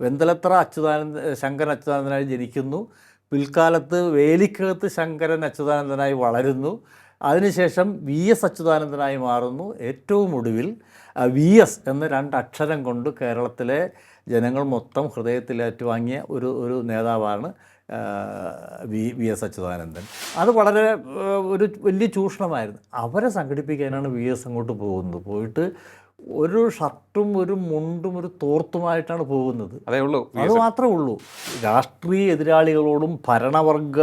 വെന്തലത്ര അച്യുതാനന്ദ ശങ്കരൻ അച്യുതാനന്ദനായി ജനിക്കുന്നു. പിൽക്കാലത്ത് വേലിക്കകത്ത് ശങ്കരൻ അച്യുതാനന്ദനായി വളരുന്നു. അതിനുശേഷം വി എസ് അച്യുതാനന്ദനായി മാറുന്നു. ഏറ്റവും ഒടുവിൽ വി എസ് എന്ന രണ്ട് അക്ഷരം കൊണ്ട് കേരളത്തിലെ ജനങ്ങൾ മൊത്തം ഹൃദയത്തിൽ ഏറ്റുവാങ്ങിയ ഒരു ഒരു നേതാവാണ് വി വി എസ് അച്യുതാനന്ദൻ. അത് വളരെ ഒരു വലിയ ചൂഷണമായിരുന്നു. അവരെ സംഘടിപ്പിക്കാനാണ് വി എസ് അങ്ങോട്ട് പോകുന്നത്. പോയിട്ട് ഒരു ഷർട്ടും ഒരു മുണ്ടും ഒരു തോർത്തുമായിട്ടാണ് പോകുന്നത്. അതേ ഉള്ളൂ. അത് മാത്രമേ ഉള്ളൂ. രാഷ്ട്രീയ എതിരാളികളോടും ഭരണവർഗ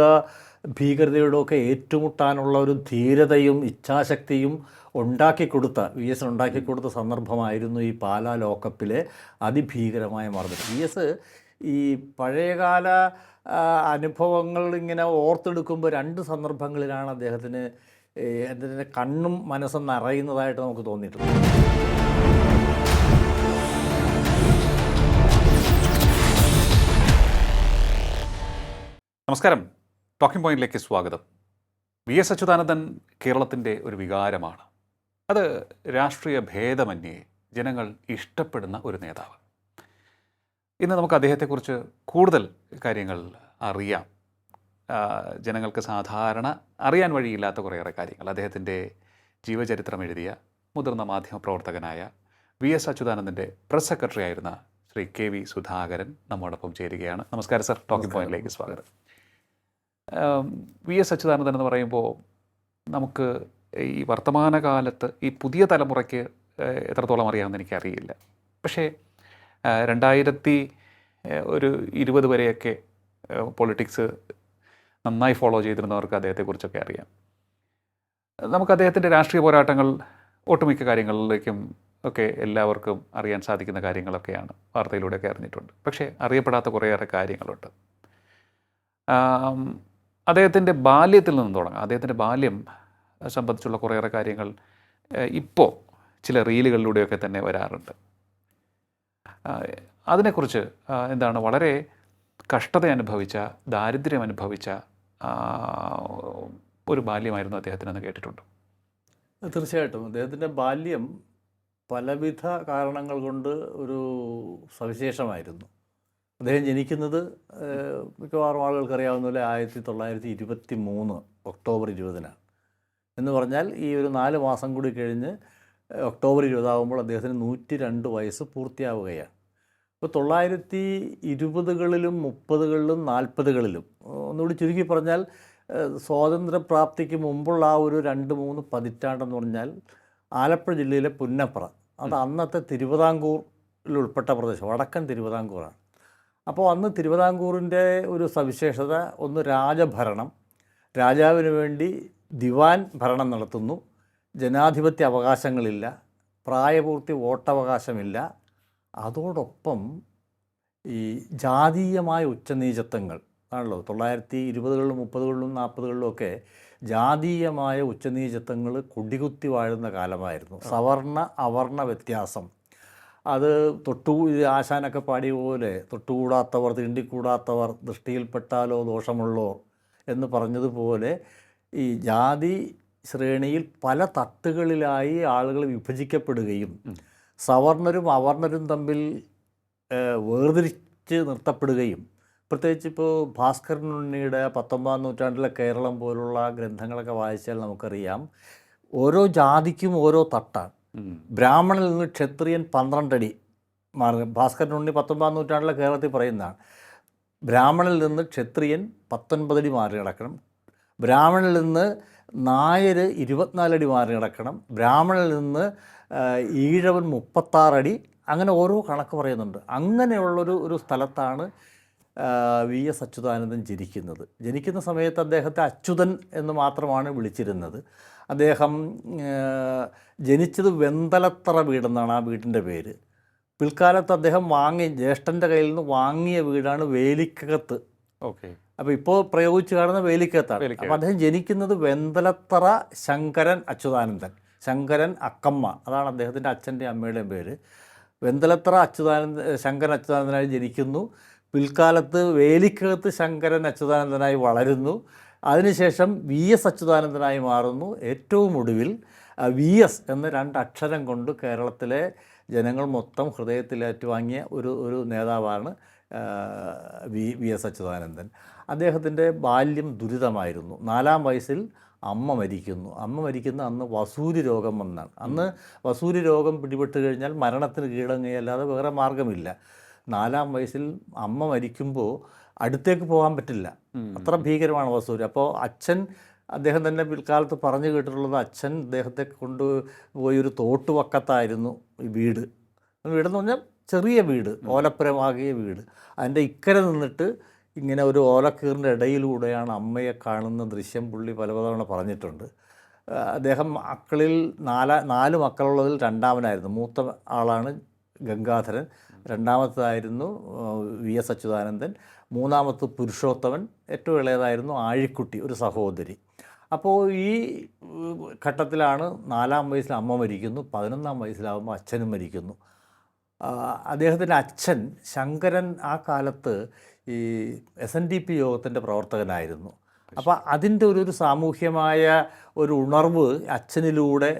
ഭീകരതയോടൊക്കെ ഏറ്റുമുട്ടാനുള്ള ഒരു ധീരതയും ഇച്ഛാശക്തിയും ഉണ്ടാക്കി കൊടുത്ത വി എസ് ഉണ്ടാക്കി കൊടുത്ത സന്ദർഭമായിരുന്നു ഈ പാലാ ലോക്കപ്പിലെ അതിഭീകരമായ മർദ്ദനം. വി എസ് ഈ പഴയകാല അനുഭവങ്ങൾ ഇങ്ങനെ ഓർത്തെടുക്കുമ്പോൾ രണ്ട് സന്ദർഭങ്ങളിലാണ് അദ്ദേഹത്തിന് അദ്ദേഹത്തിന്റെ കണ്ണും മനസ്സും നിറയുന്നതായിട്ട് നമുക്ക് തോന്നിയിട്ടുണ്ട് നമസ്കാരം. ടോക്കിംഗ് പോയിന്റിലേക്ക് സ്വാഗതം. വി. എസ്. അച്യുതാനന്ദൻ കേരളത്തിന്റെ ഒരു വികാരമാണ്. അത് രാഷ്ട്രീയ ഭേദമന്യേ ജനങ്ങൾ ഇഷ്ടപ്പെടുന്ന ഒരു നേതാവ്. ഇന്ന് നമുക്ക് അദ്ദേഹത്തെക്കുറിച്ച് കൂടുതൽ കാര്യങ്ങൾ അറിയാം. ജനങ്ങൾക്ക് സാധാരണ അറിയാൻ വഴിയില്ലാത്ത കുറേയേറെ കാര്യങ്ങൾ. അദ്ദേഹത്തിന്റെ ജീവചരിത്രം എഴുതിയ മുതിർന്ന മാധ്യമപ്രവർത്തകനായ വി. എസ്. അച്യുതാനന്ദന്റെ പ്രസ് സെക്രട്ടറി ആയിരുന്ന ശ്രീ. കെ. വി. സുധാകരൻ നമ്മോടൊപ്പം ചേരുകയാണ്. നമസ്കാരം സർ. ടോക്കിംഗ് പോയിന്റിലേക്ക് സ്വാഗതം. വി എസ് അച്യുതാനന്ദൻ എന്ന് പറയുമ്പോൾ നമുക്ക് ഈ വർത്തമാനകാലത്ത് ഈ പുതിയ തലമുറയ്ക്ക് എത്രത്തോളം അറിയാമെന്ന് എനിക്കറിയില്ല. പക്ഷേ രണ്ടായിരത്തി ഒരു ഇരുപത് വരെയൊക്കെ പൊളിറ്റിക്സ് നന്നായി ഫോളോ ചെയ്തിരുന്നവർക്ക് അദ്ദേഹത്തെക്കുറിച്ചൊക്കെ അറിയാം. നമുക്ക് അദ്ദേഹത്തിന്റെ രാഷ്ട്രീയ പോരാട്ടങ്ങൾ ഒട്ടുമിക്ക കാര്യങ്ങളിലേക്കും ഒക്കെ എല്ലാവർക്കും അറിയാൻ സാധിക്കുന്ന കാര്യങ്ങളൊക്കെയാണ് വാർത്തയിലൂടെയൊക്കെ അറിഞ്ഞിട്ടുണ്ട്. പക്ഷേ അറിയപ്പെടാത്ത കുറേയേറെ കാര്യങ്ങളുണ്ട്. അദ്ദേഹത്തിന്റെ ബാല്യത്തിൽ നിന്ന് തുടങ്ങാം. അദ്ദേഹത്തിന്റെ ബാല്യം സംബന്ധിച്ചുള്ള കുറേയേറെ കാര്യങ്ങൾ ഇപ്പോൾ ചില റീലുകളിലൂടെയൊക്കെ തന്നെ വരാറുണ്ട്. അതിനെക്കുറിച്ച് എന്താണ് വളരെ കഷ്ടത അനുഭവിച്ച ദാരിദ്ര്യം അനുഭവിച്ച ഒരു ബാല്യമായിരുന്നു അദ്ദേഹത്തിന് അദ്ദേഹത്തിനെന്ന് കേട്ടിട്ടുണ്ട്. തീർച്ചയായിട്ടും. അദ്ദേഹത്തിന്റെ ബാല്യം പലവിധ കാരണങ്ങൾ കൊണ്ട് ഒരു സവിശേഷമായിരുന്നു. അദ്ദേഹം ജനിക്കുന്നത് മിക്കവാറും ആളുകൾക്ക് അറിയാവുന്ന പോലെ ആയിരത്തി തൊള്ളായിരത്തി ഇരുപത്തി മൂന്ന് ഒക്ടോബർ ഇരുപതിനാണ്. എന്ന് പറഞ്ഞാൽ ഈ ഒരു നാല് മാസം കൂടി കഴിഞ്ഞ് ഒക്ടോബർ ഇരുപതാകുമ്പോൾ അദ്ദേഹത്തിന് നൂറ്റി രണ്ട് വയസ്സ് പൂർത്തിയാവുകയാണ്. ഇപ്പോൾ തൊള്ളായിരത്തി ഇരുപതുകളിലും മുപ്പതുകളിലും നാൽപ്പതുകളിലും ഒന്നുകൂടി ചുരുക്കി പറഞ്ഞാൽ സ്വാതന്ത്ര്യപ്രാപ്തിക്ക് മുമ്പുള്ള ആ ഒരു രണ്ട് മൂന്ന് പതിറ്റാണ്ടെന്ന് പറഞ്ഞാൽ ആലപ്പുഴ ജില്ലയിലെ പുന്നപ്ര. അത് അന്നത്തെ തിരുവിതാംകൂറിൽ ഉൾപ്പെട്ട പ്രദേശം വടക്കൻ തിരുവിതാംകൂറാണ്. അപ്പോൾ അന്ന് തിരുവിതാംകൂറിന്റെ ഒരു സവിശേഷത ഒന്ന് രാജഭരണം. രാജാവിന് വേണ്ടി ദിവാൻ ഭരണം നടത്തുന്നു. ജനാധിപത്യ അവകാശങ്ങളില്ല. പ്രായപൂർത്തി വോട്ടവകാശമില്ല. അതോടൊപ്പം ഈ ജാതീയമായ ഉച്ചനീചത്വങ്ങൾ ആണല്ലോ? തൊള്ളായിരത്തി ഇരുപതുകളിലും മുപ്പതുകളിലും നാൽപ്പതുകളിലും ഒക്കെ ജാതീയമായ ഉച്ചനീചത്വങ്ങൾ കുടികുത്തി വാഴുന്ന കാലമായിരുന്നു. സവർണ അവർണ വ്യത്യാസം. അത് തൊട്ടു ആശാനൊക്കെ പാടിയ പോലെ തൊട്ടുകൂടാത്തവർ തീണ്ടിക്കൂടാത്തവർ ദൃഷ്ടിയിൽപ്പെട്ടാലോ ദോഷമുള്ളോ എന്ന് പറഞ്ഞതുപോലെ ഈ ജാതി ശ്രേണിയിൽ പല തട്ടുകളിലായി ആളുകൾ വിഭജിക്കപ്പെടുകയും സവർണരും അവർണരും തമ്മിൽ വേർതിരിച്ച് നിർത്തപ്പെടുകയും പ്രത്യേകിച്ച് ഇപ്പോൾ ഭാസ്കരൻ ഉണ്ണിയുടെ പത്തൊമ്പതാം നൂറ്റാണ്ടിലെ കേരളം പോലുള്ള ഗ്രന്ഥങ്ങളൊക്കെ വായിച്ചാൽ നമുക്കറിയാം ഓരോ ജാതിക്കും ഓരോ തട്ടാണ്. ബ്രാഹ്മണിൽ നിന്ന് ക്ഷത്രിയൻ പന്ത്രണ്ടടി മാർഗം ഭാസ്കരൻ ഉണ്ണി പത്തൊമ്പതാം നൂറ്റാണ്ടിലെ കേരളത്തിൽ പറയുന്നതാണ്. ബ്രാഹ്മണിൽ നിന്ന് ക്ഷത്രിയൻ പത്തൊൻപതടി മാറി കിടക്കണം. ബ്രാഹ്മണിൽ നിന്ന് നായർ ഇരുപത്തിനാലടി മാറി കിടക്കണം. ബ്രാഹ്മണിൽ നിന്ന് ഈഴവൻ മുപ്പത്താറടി അങ്ങനെ ഓരോ കണക്ക് പറയുന്നുണ്ട്. അങ്ങനെയുള്ളൊരു ഒരു സ്ഥലത്താണ് വി എസ് അച്യുതാനന്ദൻ ജനിക്കുന്നത്. ജനിക്കുന്ന സമയത്ത് അദ്ദേഹത്തെ അച്യുതൻ എന്ന് മാത്രമാണ് വിളിച്ചിരുന്നത്. അദ്ദേഹം ജനിച്ചത് വെന്തലത്തറ വീടെന്നാണ് ആ വീടിന്റെ പേര്. പിൽക്കാലത്ത് അദ്ദേഹം വാങ്ങി ജ്യേഷ്ഠന്റെ കയ്യിൽ നിന്ന് വാങ്ങിയ വീടാണ് വേലിക്കകത്ത്. ഓക്കെ. അപ്പോൾ ഇപ്പോൾ പ്രയോഗിച്ച് കാണുന്ന വേലിക്കകത്താണ്. വേലിക്കകത്ത്. അപ്പോൾ അദ്ദേഹം ജനിക്കുന്നത് വെന്തലത്തറ ശങ്കരൻ അച്യുതാനന്ദൻ ശങ്കരൻ അക്കമ്മ. അതാണ് അദ്ദേഹത്തിന്റെ അച്ഛന്റെയും അമ്മയുടെയും പേര്. വെന്തലത്തറ അച്യുതാനന്ദ ശങ്കരൻ അച്യുതാനന്ദനായി ജനിക്കുന്നു. പിൽക്കാലത്ത് വേലിക്കകത്ത് ശങ്കരൻ അച്യുതാനന്ദനായി വളരുന്നു. അതിനുശേഷം വി എസ് അച്യുതാനന്ദനായി മാറുന്നു. ഏറ്റവും ഒടുവിൽ വി എസ് എന്ന രണ്ടക്ഷരം കൊണ്ട് കേരളത്തിലെ ജനങ്ങൾ മൊത്തം ഹൃദയത്തിൽ ഏറ്റുവാങ്ങിയ ഒരു ഒരു നേതാവാണ് വി വി എസ് അച്യുതാനന്ദൻ. അദ്ദേഹത്തിന്റെ ബാല്യം ദുരിതമായിരുന്നു. നാലാം വയസ്സിൽ അമ്മ മരിക്കുന്നു. അമ്മ മരിക്കുന്ന അന്ന് വസൂരി രോഗം വന്നാണ്. അന്ന് വസൂരി രോഗം പിടിപെട്ട് കഴിഞ്ഞാൽ മരണത്തിന് കീഴങ്ങയല്ലാതെ വേറെ മാർഗമില്ല നാലാം വയസ്സിൽ അമ്മ മരിക്കുമ്പോൾ അടുത്തേക്ക് പോകാൻ പറ്റില്ല. അത്ര ഭീകരമാണ് വസൂര്. അപ്പോൾ അച്ഛൻ അദ്ദേഹം തന്നെ പിൽക്കാലത്ത് പറഞ്ഞു കേട്ടിട്ടുള്ളത് അച്ഛൻ അദ്ദേഹത്തെ കൊണ്ടുപോയി ഒരു തോട്ടുവക്കത്തായിരുന്നു ഈ വീട്. വീടെന്ന് പറഞ്ഞാൽ ചെറിയ വീട് ഓലപ്പുരമാകിയ വീട്. അതിന്റെ ഇക്കരെ നിന്നിട്ട് ഇങ്ങനെ ഒരു ഓലക്കീറിന്റെ ഇടയിലൂടെയാണ് അമ്മയെ കാണുന്ന ദൃശ്യം പുള്ളി പലതവണ പറഞ്ഞിട്ടുണ്ട്. അദ്ദേഹം മക്കളിൽ നാല നാല് മക്കളുള്ളതിൽ രണ്ടാമനായിരുന്നു. മൂത്ത ആളാണ് ഗംഗാധരൻ രണ്ടാമത്തായിരുന്നു വി എസ് അച്യുതാനന്ദൻ. മൂന്നാമത്ത് പുരുഷോത്തമൻ ഏറ്റവും ഇളയതായിരുന്നു ആഴിക്കുട്ടി ഒരു സഹോദരി. അപ്പോൾ ഈ ഘട്ടത്തിലാണ് നാലാം വയസ്സിൽ അമ്മ മരിക്കുന്നു പതിനൊന്നാം വയസ്സിലാകുമ്പോൾ അച്ഛനും മരിക്കുന്നു. അദ്ദേഹത്തിന്റെ അച്ഛൻ ശങ്കരൻ ആ കാലത്ത് ഈ എസ് എൻ ഡി പി യോഗത്തിന്റെ പ്രവർത്തകനായിരുന്നു. അപ്പോൾ അതിന്റെ ഒരു ഒരു സാമൂഹ്യമായ ഒരു ഉണർവ് അച്ഛനിലൂടെ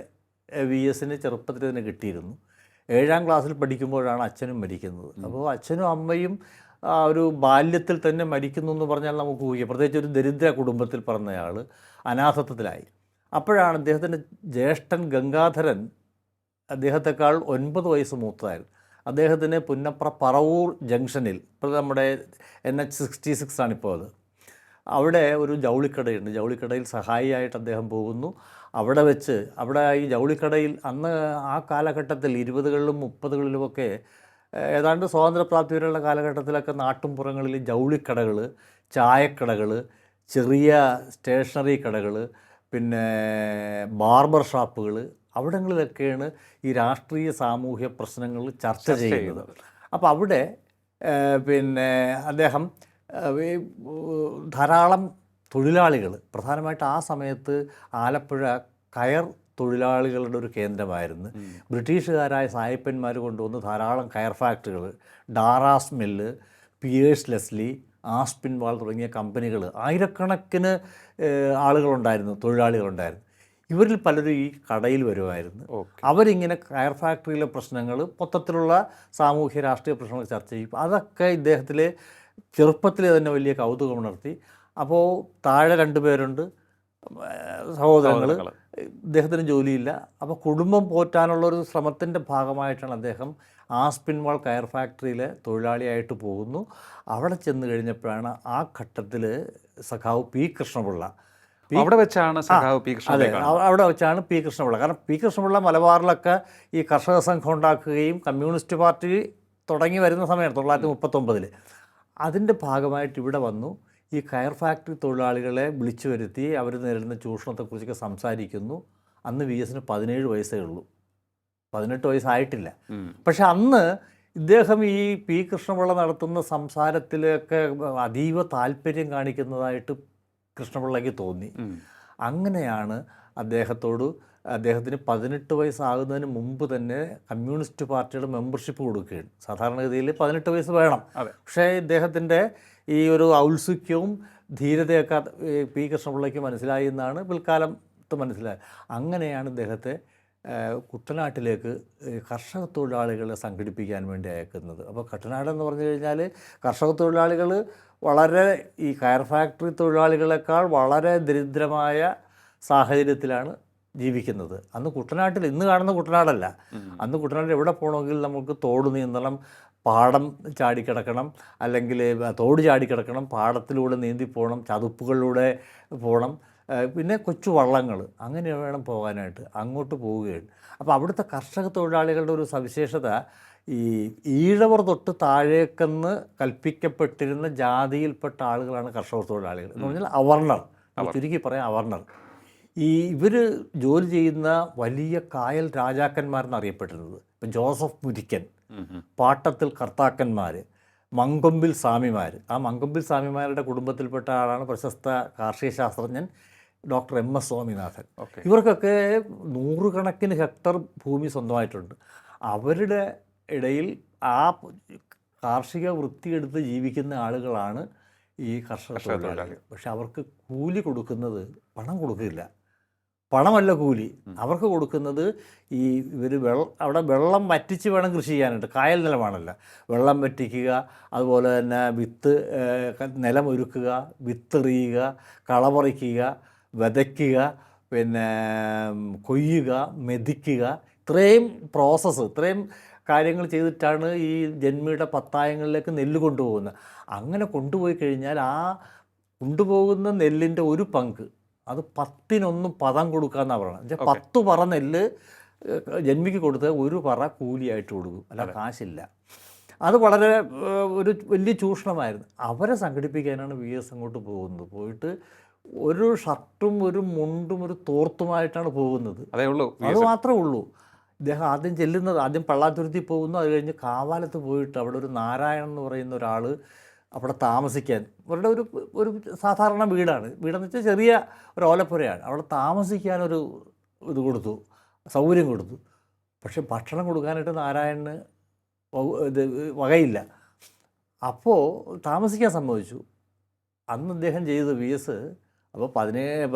വി എസിന് ചെറുപ്പത്തിൽ തന്നെ കിട്ടിയിരുന്നു. ഏഴാം ക്ലാസ്സിൽ പഠിക്കുമ്പോഴാണ് അച്ഛനും മരിക്കുന്നത്. അപ്പോൾ അച്ഛനും അമ്മയും ആ ഒരു ബാല്യത്തിൽ തന്നെ മരിക്കുന്നു എന്ന് പറഞ്ഞാൽ നമുക്ക് ഊഹിക്കാം. പ്രത്യേകിച്ച് ഒരു ദരിദ്ര കുടുംബത്തിൽ പറഞ്ഞയാൾ അനാഥത്വത്തിലായി. അപ്പോഴാണ് അദ്ദേഹത്തിന്റെ ജ്യേഷ്ഠൻ ഗംഗാധരൻ അദ്ദേഹത്തെക്കാൾ ഒൻപത് വയസ്സ് മൂത്തതായിരുന്നു അദ്ദേഹത്തിന് പുന്നപ്ര പറവൂർ ജംഗ്ഷനിൽ ഇപ്പോൾ നമ്മുടെ എൻ എച്ച് സിക്സ്റ്റി സിക്സ് ആണിപ്പോൾ അത്. അവിടെ ഒരു ജൗളിക്കടയുണ്ട്. ജൗളിക്കടയിൽ സഹായിയായിട്ട് അദ്ദേഹം പോകുന്നു. അവിടെ വെച്ച് അവിടെ ഈ ജൗളിക്കടയിൽ അന്ന് ആ കാലഘട്ടത്തിൽ ഇരുപതുകളിലും മുപ്പതുകളിലുമൊക്കെ ഏതാണ്ട് സ്വാതന്ത്ര്യപ്രാപ്തി വരെയുള്ള കാലഘട്ടത്തിലൊക്കെ നാട്ടുംപുറങ്ങളിൽ ജൗളിക്കടകൾ ചായക്കടകൾ ചെറിയ സ്റ്റേഷനറി കടകൾ പിന്നെ ബാർബർ ഷാപ്പുകൾ അവിടങ്ങളിലൊക്കെയാണ് ഈ രാഷ്ട്രീയ സാമൂഹ്യ പ്രശ്നങ്ങൾ ചർച്ച ചെയ്യുന്നത്. അപ്പോൾ അവിടെ പിന്നെ അദ്ദേഹം ധാരാളം തൊഴിലാളികൾ പ്രധാനമായിട്ട് ആ സമയത്ത് ആലപ്പുഴ കയർ തൊഴിലാളികളുടെ ഒരു കേന്ദ്രമായിരുന്നു. ബ്രിട്ടീഷുകാരായ സായിപ്പന്മാർ കൊണ്ടുവന്ന് ധാരാളം കയർ ഫാക്ടറികൾ ഡാറാസ് mill Pierce Leslie Aspinwall തുടങ്ങിയ കമ്പനികൾ ആയിരക്കണക്കിന് ആളുകളുണ്ടായിരുന്നു തൊഴിലാളികളുണ്ടായിരുന്നു. ഇവരിൽ പലരും ഈ കടയിൽ വരുമായിരുന്നു. അവരിങ്ങനെ കയർ ഫാക്ടറിയിലെ പ്രശ്നങ്ങൾ മൊത്തത്തിലുള്ള സാമൂഹ്യ രാഷ്ട്രീയ പ്രശ്നങ്ങൾ ചർച്ച ചെയ്യും. അതൊക്കെ ഇദ്ദേഹത്തിൽ ചെറുപ്പത്തിൽ തന്നെ വലിയ കൗതുകം ഉണർത്തി അപ്പോൾ താഴെ രണ്ട് പേരുണ്ട് സഹോദരങ്ങൾ ഇദ്ദേഹത്തിന് ജോലിയില്ല. അപ്പോൾ കുടുംബം പോറ്റാനുള്ള ഒരു ശ്രമത്തിന്റെ ഭാഗമായിട്ടാണ് അദ്ദേഹം ആസ്പിൻവാൾ കയർ ഫാക്ടറിയിലെ തൊഴിലാളിയായിട്ട് പോകുന്നു. അവിടെ ചെന്ന് കഴിഞ്ഞപ്പോഴാണ് ആ ഘട്ടത്തിൽ സഖാവ് പി കൃഷ്ണപിള്ള. അവിടെ വെച്ചാണ് സഖാവ് പി അതെ കാണുന്നത്. അവ- അവിടെ വെച്ചാണ് പി കൃഷ്ണപിള്ള. കാരണം പി കൃഷ്ണപിള്ള മലബാറിലൊക്കെ ഈ കർഷക സംഘം ഉണ്ടാക്കുകയും കമ്മ്യൂണിസ്റ്റ് പാർട്ടി തുടങ്ങി വരുന്ന സമയമാണ് തൊള്ളായിരത്തി മുപ്പത്തൊമ്പതിൽ അതിന്റെ ഭാഗമായിട്ട് ഇവിടെ വന്നു. ഈ കയർ ഫാക്ടറി തൊഴിലാളികളെ വിളിച്ചു വരുത്തി അവർ നേരിടുന്ന ചൂഷണത്തെക്കുറിച്ചൊക്കെ സംസാരിക്കുന്നു. അന്ന് വി എസിന് പതിനേഴ് വയസ്സേ ഉള്ളൂ. പതിനെട്ട് വയസ്സായിട്ടില്ല. പക്ഷെ അന്ന് ഇദ്ദേഹം ഈ പി കൃഷ്ണപിള്ള നടത്തുന്ന സംസാരത്തിലൊക്കെ അതീവ താല്പര്യം കാണിക്കുന്നതായിട്ട് കൃഷ്ണപിള്ളയ്ക്ക് തോന്നി. അങ്ങനെയാണ് അദ്ദേഹത്തോട് അദ്ദേഹത്തിന് പതിനെട്ട് വയസ്സാകുന്നതിന് മുമ്പ് തന്നെ കമ്മ്യൂണിസ്റ്റ് പാർട്ടിയുടെ മെമ്പർഷിപ്പ് കൊടുക്കുകയാണ്. സാധാരണഗതിയിൽ പതിനെട്ട് വയസ്സ് വേണം. പക്ഷേ ഇദ്ദേഹത്തിന്റെ ഈ ഒരു ഔത്സുക്യവും ധീരതയൊക്കെ പി കൃഷ്ണപിള്ളയ്ക്ക് മനസ്സിലായി എന്നാണ് പിൽക്കാലത്ത് മനസ്സിലായത്. അങ്ങനെയാണ് ഇദ്ദേഹത്തെ കുട്ടനാട്ടിലേക്ക് കർഷക തൊഴിലാളികളെ സംഘടിപ്പിക്കാൻ വേണ്ടി അയക്കുന്നത്. അപ്പോൾ കുട്ടനാട് എന്ന് പറഞ്ഞു കഴിഞ്ഞാൽ കർഷക തൊഴിലാളികൾ വളരെ ഈ കയർ ഫാക്ടറി തൊഴിലാളികളെക്കാൾ വളരെ ദരിദ്രമായ സാഹചര്യത്തിലാണ് ജീവിക്കുന്നത്. അന്ന് കുട്ടനാട്ടിൽ ഇന്ന് കാണുന്ന കുട്ടനാടല്ല. അന്ന് കുട്ടനാട്ടിൽ എവിടെ പോകണമെങ്കിൽ നമുക്ക് തോട് നീന്തണം പാടം ചാടിക്കിടക്കണം അല്ലെങ്കിൽ തോട് ചാടിക്കിടക്കണം പാടത്തിലൂടെ നീന്തി പോകണം ചതുപ്പുകളിലൂടെ പോകണം പിന്നെ കൊച്ചു വള്ളങ്ങൾ. അങ്ങനെ വേണം പോകാനായിട്ട്. അങ്ങോട്ട് പോവുകയാണ്. അപ്പോൾ അവിടുത്തെ കർഷക തൊഴിലാളികളുടെ ഒരു സവിശേഷത ഈ ഈഴവർ തൊട്ട് താഴേക്കെന്ന് കൽപ്പിക്കപ്പെട്ടിരുന്ന ജാതിയിൽപ്പെട്ട ആളുകളാണ് കർഷക തൊഴിലാളികൾ. എന്ന് പറഞ്ഞാൽ അവർണർ. ചുരുക്കി പറയാം അവർണർ. ഈ ഇവർ ജോലി ചെയ്യുന്ന വലിയ കായൽ രാജാക്കന്മാരെന്നറിയപ്പെട്ടിരുന്നത് ഇപ്പം ജോസഫ് മുരിക്കൻ. പാട്ടത്തിൽ കർത്താക്കന്മാർ മങ്കൊമ്പിൽ സ്വാമിമാർ ആ മങ്കൊമ്പിൽ സ്വാമിമാരുടെ കുടുംബത്തിൽപ്പെട്ട ആളാണ് പ്രശസ്ത കാർഷിക ശാസ്ത്രജ്ഞൻ ഡോക്ടർ എം എസ് സ്വാമിനാഥൻ. ഇവർക്കൊക്കെ നൂറുകണക്കിന് ഹെക്ടർ ഭൂമി സ്വന്തമായിട്ടുണ്ട്. അവരുടെ ഇടയിൽ ആ കാർഷിക വൃത്തിയെടുത്ത് ജീവിക്കുന്ന ആളുകളാണ് ഈ കർഷക കർഷക തൊഴിലാളികൾ. പക്ഷെ അവർക്ക് കൂലി കൊടുക്കുന്നത് പണം കൊടുക്കില്ല പണമല്ല കൂലി. അവർക്ക് കൊടുക്കുന്നത് ഈ ഇവർ വെള്ളം അവിടെ വെള്ളം വറ്റിച്ച് വേണം കൃഷി ചെയ്യാനായിട്ട്. കായൽ നിലമാണല്ല. വെള്ളം വറ്റിക്കുക അതുപോലെ തന്നെ വിത്ത് നിലം ഒരുക്കുക വിത്തെറിയുക കളപറിക്കുക വിതയ്ക്കുക പിന്നെ കൊയ്യുക മെതിക്കുക. ഇത്രയും പ്രോസസ്സ് ഇത്രയും കാര്യങ്ങൾ ചെയ്തിട്ടാണ് ഈ ജന്മിയുടെ പത്തായങ്ങളിലേക്ക് നെല്ല് കൊണ്ടുപോകുന്നത്. അങ്ങനെ കൊണ്ടുപോയി കഴിഞ്ഞാൽ ആ കൊണ്ടുപോകുന്ന നെല്ലിന്റെ ഒരു പങ്ക് അത് പത്തിനൊന്നും പദം കൊടുക്കാന്നാ പറയുന്നത്. പത്ത് പറ നെല്ല് ജന്മിക്ക് കൊടുത്ത് ഒരു പറ കൂലിയായിട്ട് കൊടുക്കും. അല്ല കാശില്ല. അത് വളരെ ഒരു വലിയ ചൂഷണമായിരുന്നു. അവരെ സംഘടിപ്പിക്കാനാണ് വി എസ് അങ്ങോട്ട് പോകുന്നത്. പോയിട്ട് ഒരു ഷർട്ടും ഒരു മുണ്ടും ഒരു തോർത്തുമായിട്ടാണ് പോകുന്നത്. അതേ ഉള്ളൂ അത് മാത്രമേ ഉള്ളൂ. ഇദ്ദേഹം ആദ്യം ചെല്ലുന്നത് ആദ്യം പള്ളാത്തുരുത്തി പോകുന്നു. അത് കഴിഞ്ഞ് കാവാലത്ത് പോയിട്ട് അവിടെ ഒരു നാരായണൻ എന്ന് പറയുന്ന ഒരാൾ അവിടെ താമസിക്കാൻ. അവരുടെ ഒരു ഒരു സാധാരണ വീടാണ്. വീടെന്ന് വെച്ചാൽ ചെറിയ ഒരു ഓലപ്പുരയാണ് അവിടെ താമസിക്കാനൊരു ഇത് കൊടുത്തു സൗകര്യം കൊടുത്തു. പക്ഷെ ഭക്ഷണം കൊടുക്കാനായിട്ട് നാരായണന് ഇത് വകയില്ല. അപ്പോൾ താമസിക്കാൻ സമ്മതിച്ചു. അന്ന് അദ്ദേഹം ചെയ്തത് വി എസ് അപ്പോൾ പതിനേഴ്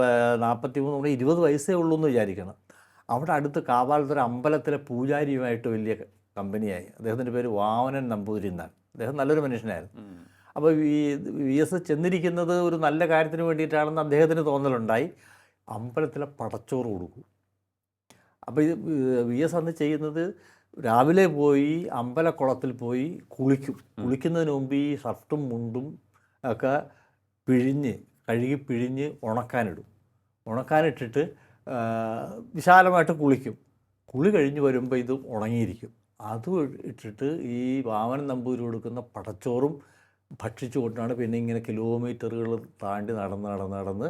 നാൽപ്പത്തി മൂന്ന് കൂടെ ഇരുപത് വയസ്സേ ഉള്ളൂ എന്ന് വിചാരിക്കണം. അവിടെ അടുത്ത് കാവാലത്തൊരു അമ്പലത്തിലെ പൂജാരിയുമായിട്ട് വലിയ കമ്പനിയായി. അദ്ദേഹത്തിന്റെ പേര് വാമനൻ നമ്പൂതിരി എന്നാണ്. അദ്ദേഹം നല്ലൊരു മനുഷ്യനായിരുന്നു. അപ്പോൾ ഈ വി എസ് ചെന്നിരിക്കുന്നത് ഒരു നല്ല കാര്യത്തിന് വേണ്ടിയിട്ടാണെന്ന് അദ്ദേഹത്തിന് തോന്നലുണ്ടായി. അമ്പലത്തിലെ പടച്ചോറ് കൊടുക്കും. അപ്പോൾ ഇത് വി എസ് അന്ന് ചെയ്യുന്നത് രാവിലെ പോയി അമ്പലക്കുളത്തിൽ പോയി കുളിക്കും. കുളിക്കുന്നതിന് മുമ്പ് ഈ ഷർട്ടും മുണ്ടും ഒക്കെ പിഴിഞ്ഞ് കഴുകി പിഴിഞ്ഞ് ഉണക്കാനിടും. ഉണക്കാനിട്ടിട്ട് വിശാലമായിട്ട് കുളിക്കും. കുളി കഴിഞ്ഞ് വരുമ്പോൾ ഇത് ഉണങ്ങിയിരിക്കും. അത് ഇട്ടിട്ട് ഈ വാമനൻ നമ്പൂരി കൊടുക്കുന്ന പടച്ചോറും ഭക്ഷിച്ചുകൊണ്ടാണ് പിന്നെ ഇങ്ങനെ കിലോമീറ്ററുകൾ താണ്ടി നടന്ന് നടന്ന് നടന്ന്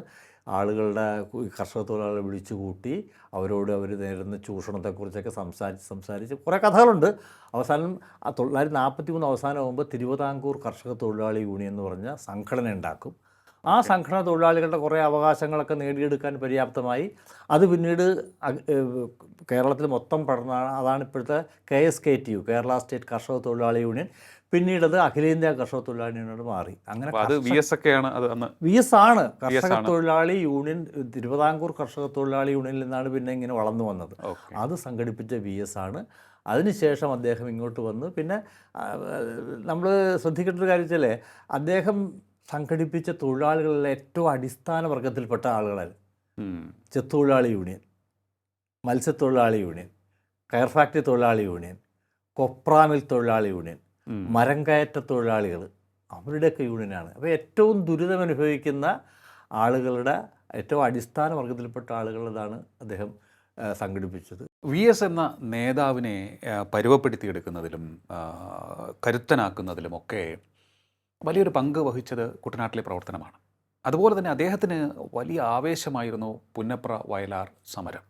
ആളുകളുടെ കർഷക തൊഴിലാളികളെ വിളിച്ചു കൂട്ടി അവരോട് അവർ നേരിടുന്ന ചൂഷണത്തെക്കുറിച്ചൊക്കെ സംസാരിച്ച് സംസാരിച്ച് കുറേ കഥകളുണ്ട്. അവസാനം ആ തൊള്ളായിരത്തി നാൽപ്പത്തി മൂന്ന് അവസാനമാകുമ്പോൾ തിരുവിതാംകൂർ കർഷക തൊഴിലാളി യൂണിയൻ എന്ന് പറഞ്ഞ സംഘടന ഉണ്ടാക്കും. ആ സംഘടന തൊഴിലാളികളുടെ കുറേ അവകാശങ്ങളൊക്കെ നേടിയെടുക്കാൻ പര്യാപ്തമായി. അത് പിന്നീട് കേരളത്തിൽ മൊത്തം പടർന്നാണ്. അതാണ് ഇപ്പോഴത്തെ K S K T U Kerala state കർഷക തൊഴിലാളി യൂണിയൻ. പിന്നീട് അത് അഖിലേന്ത്യാ കർഷക തൊഴിലാളി യൂണിയനോട് മാറി. അങ്ങനെ അത് വി എസ് ഒക്കെയാണ് അത് അന്ന് വി എസ് ആണ്. കർഷക തൊഴിലാളി യൂണിയൻ തിരുവിതാംകൂർ കർഷക തൊഴിലാളി യൂണിയനിൽ നിന്നാണ് പിന്നെ ഇങ്ങനെ വളർന്നു വന്നത്. അത് സംഘടിപ്പിച്ച വി എസ് ആണ്. അതിനുശേഷം അദ്ദേഹം ഇങ്ങോട്ട് വന്നു. പിന്നെ നമ്മൾ ശ്രദ്ധിക്കേണ്ട ഒരു കാര്യം വെച്ചാലേ അദ്ദേഹം സംഘടിപ്പിച്ച തൊഴിലാളികളിലെ ഏറ്റവും അടിസ്ഥാന വർഗത്തിൽപ്പെട്ട ആളുകളാണ്. ചെത്തൊഴിലാളി യൂണിയൻ മത്സ്യത്തൊഴിലാളി യൂണിയൻ കയർ ഫാക്ടറി തൊഴിലാളി യൂണിയൻ കൊപ്രാമിൽ തൊഴിലാളി യൂണിയൻ. മരം കയറ്റ തൊഴിലാളികൾ അവരുടെയൊക്കെ യൂണിയനാണ്. അപ്പോൾ ഏറ്റവും ദുരിതം അനുഭവിക്കുന്ന ആളുകളുടെ ഏറ്റവും അടിസ്ഥാന വർഗത്തിൽപ്പെട്ട ആളുകളുടേതാണ് അദ്ദേഹം സംഘടിപ്പിച്ചത്. വി എസ് എന്ന നേതാവിനെ പരുവപ്പെടുത്തിയെടുക്കുന്നതിലും കരുത്തനാക്കുന്നതിലും ഒക്കെ വലിയൊരു പങ്ക് വഹിച്ചത് കുട്ടനാട്ടിലെ പ്രവർത്തനമാണ്. അതുപോലെ തന്നെ അദ്ദേഹത്തിന് വലിയ ആവേശമായിരുന്നു പുന്നപ്ര വയലാർ സമരം.